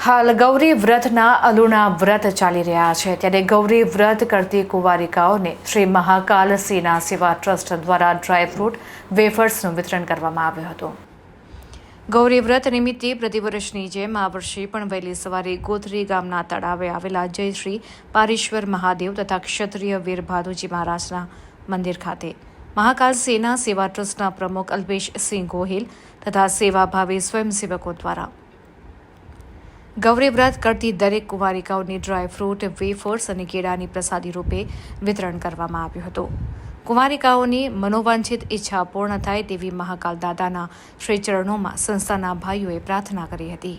હાલ ગૌરી વ્રતના અલુણા વ્રત ચાલી રહ્યા છે. ત્યારે ગૌરી વ્રત કરતી કુંવારિકાઓને શ્રી મહાકાલ સેના સેવા ટ્રસ્ટ દ્વારા ડ્રાયફ્રૂટ વેફર્સનું વિતરણ કરવામાં આવ્યું હતું. ગૌરી વ્રત નિમિત્તે પ્રતિવર્ષની જેમ આ વર્ષે પણ વહેલી સવારે ગોધરી ગામના તળાવે આવેલા જય શ્રી પારેશ્વર મહાદેવ તથા ક્ષત્રિય વીર ભાદુજી મહારાજના મંદિર ખાતે. મહાકાલ સેના સેવા ટ્રસ્ટના પ્રમુખ અલ્પેશ સિંહ ગોહિલ તથા સેવાભાવી સ્વયંસેવકો દ્વારા ગૌરી વ્રત કરતી દરેક કુંવારિકાઓને ડ્રાયફ્રૂટ વેફર્સ અને કેળાની પ્રસાદી રૂપે વિતરણ કરવામાં આવ્યું હતું. કુંવારિકાઓની મનોવાંછિત ઈચ્છા પૂર્ણ થાય તેવી મહાકાલ દાદાના શ્રી ચરણોમાં સંસ્થાના ભાઈઓએ પ્રાર્થના કરી હતી.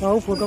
બહુ ફોટો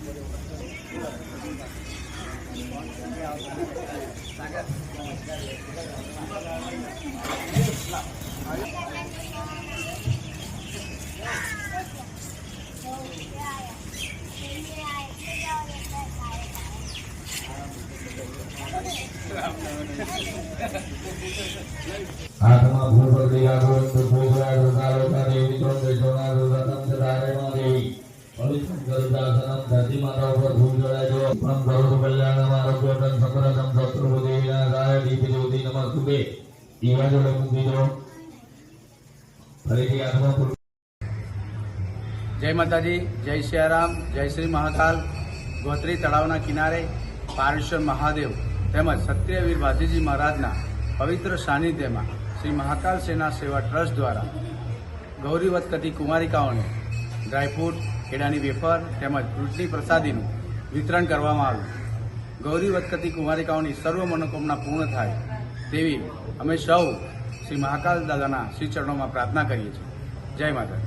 પછી હાથમાં આગળ તો ફૂલરા રોકારો સાથે વિક્રમ દેશોના રોદકમ સદારે માં દેવી પવિત્ર ગરુડાસનમ ધરતી જય માતાજી, જય સિયારામ, જય શ્રી મહાકાલ. ગોત્રી તળાવના કિનારે પારેશ્વર મહાદેવ તેમજ સત્યવીર ભાતીજી મહારાજના પવિત્ર સાનિધ્યમાં શ્રી મહાકાલ સેના સેવા ટ્રસ્ટ દ્વારા ગૌરીવત કરતી કુમારિકાઓને ડ્રાયફ્રૂટ, કેળાની વેફર તેમજ ફ્રૂટની પ્રસાદીનું વિતરણ કરવામાં આવ્યું. ગૌરી વધકતી કુમારિકાઓની સર્વ મનોકામના પૂર્ણ થાય તેવી અમે સૌ શ્રી મહાકાલ દાદાના શ્રી ચરણોમાં પ્રાર્થના કરીએ છીએ. જય માતા